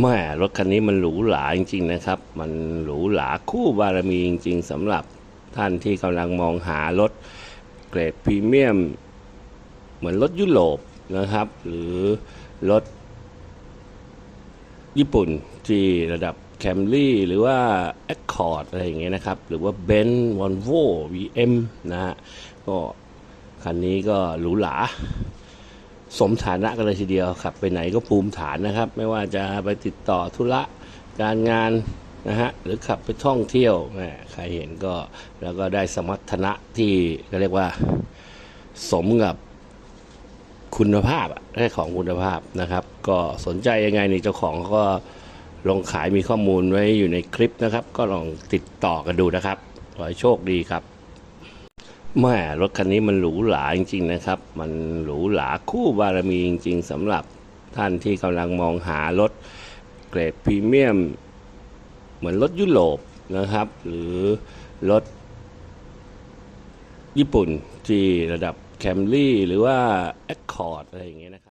แม่รถคันนี้มันหรูหราจริง ๆ นะครับ มันหรูหราคู่บารมีจริง ๆสำหรับท่านที่กำลังมองหารถเกรดพรีเมียม เหมือนรถยุโรปนะครับ หรือรถญี่ปุ่นที่ระดับแคมรี่หรือว่า Accord อะไรอย่างเงี้ยนะครับ หรือว่า b e n z Volvo VM นะฮะก็คันนี้ก็หรูหรา สมฐานะกันเลยทีเดียวขับ ไปไหนก็ภูมิฐานนะครับ ไม่ว่าจะไปติดต่อธุระการงานนะฮะหรือขับไปท่องเที่ยวแหมใครเห็นก็แล้วก็ได้สมรรถนะที่ก็เรียกว่าสมกับคุณภาพอะได้ของคุณภาพนะครับ ก็สนใจยังไงนี่เจ้าของก็ลงขายมีข้อมูลไว้อยู่ในคลิปนะครับ ก็ลองติดต่อกันดูนะครับขอให้โชคดีครับ แม่รถคันนี้มันหรูหราจริง ๆ นะครับ มันหรูหราคู่บารมีจริง ๆสำหรับท่านที่กำลังมองหารถเกรดพรีเมียม เหมือนรถยุโรปนะครับ หรือรถญี่ปุ่นที่ระดับแคมรี่หรือว่า Accord อะไรอย่างเงี้ยนะครับ